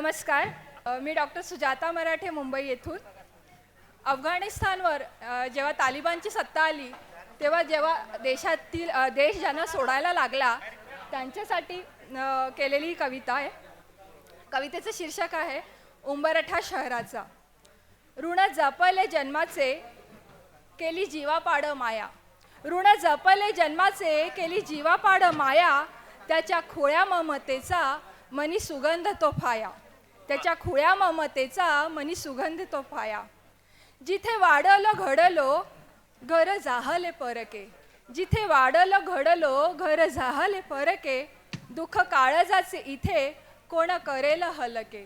नमस्कार. मी डॉक्टर सुजाता मराठे मुंबई येथून. अफगाणिस्तानवर जेव्हा तालिबानची सत्ता आली तेव्हा जेव्हा देशातील देश ज्यांना सोडायला लागला त्यांच्यासाठी केलेली ही कविता आहे. कवितेचं शीर्षक आहे उंबरठा शहराचा. ऋण जपले जन्माचे केली जीवापाड माया. ऋण जपले जन्माचे केली जीवापाड माया. त्याच्या खोळ्या ममतेचा मनी सुगंध तो फाया. त्याच्या खुळ्या ममतेचा मनी सुगंध तो पाया. जिथे वाढलं घडलो घर जाहले परके. जिथे वाढलं घडलो घर जाहले परके. दुःख काळजाचे इथे कोण करेल हलके.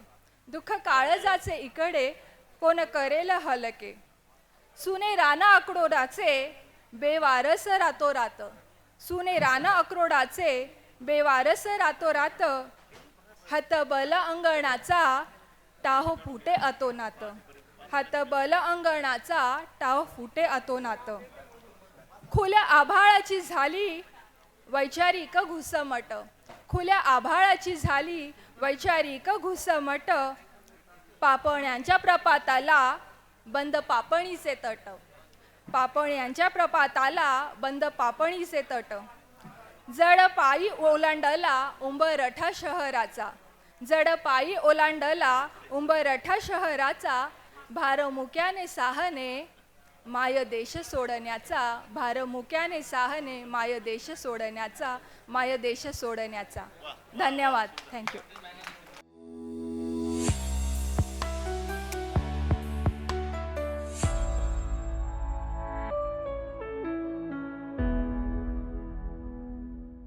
दुःख काळजाचे इकडे कोण करेल हलके. सुने राना अक्रोडाचे बेवारस रातो रात सुने राना अक्रोडाचे बेवारस रातो रात हतबल अंगणाचा टाहो फुटे अतोनात हतबल अंगणाचा टाहो फुटे अतोनात खुल्या आभाळाची झाली वैचारिक घुसमट. खुल्या आभाळाची झाली वैचारिक घुसमट. पापण्यांच्या प्रपाताला बंद पापणीचे तट. पापण्यांच्या प्रपाताला बंद पापणीचे तट. जड पायी ओलांडला उंबरठा शहराचा. जड पायी ओलांडला उंबरठा शहराचा भारमुक्याने साहने माय देश सोडण्याचा भारमुक्याने साहने माय देश सोडण्याचा माय देश सोडण्याचा. धन्यवाद. थँक्यू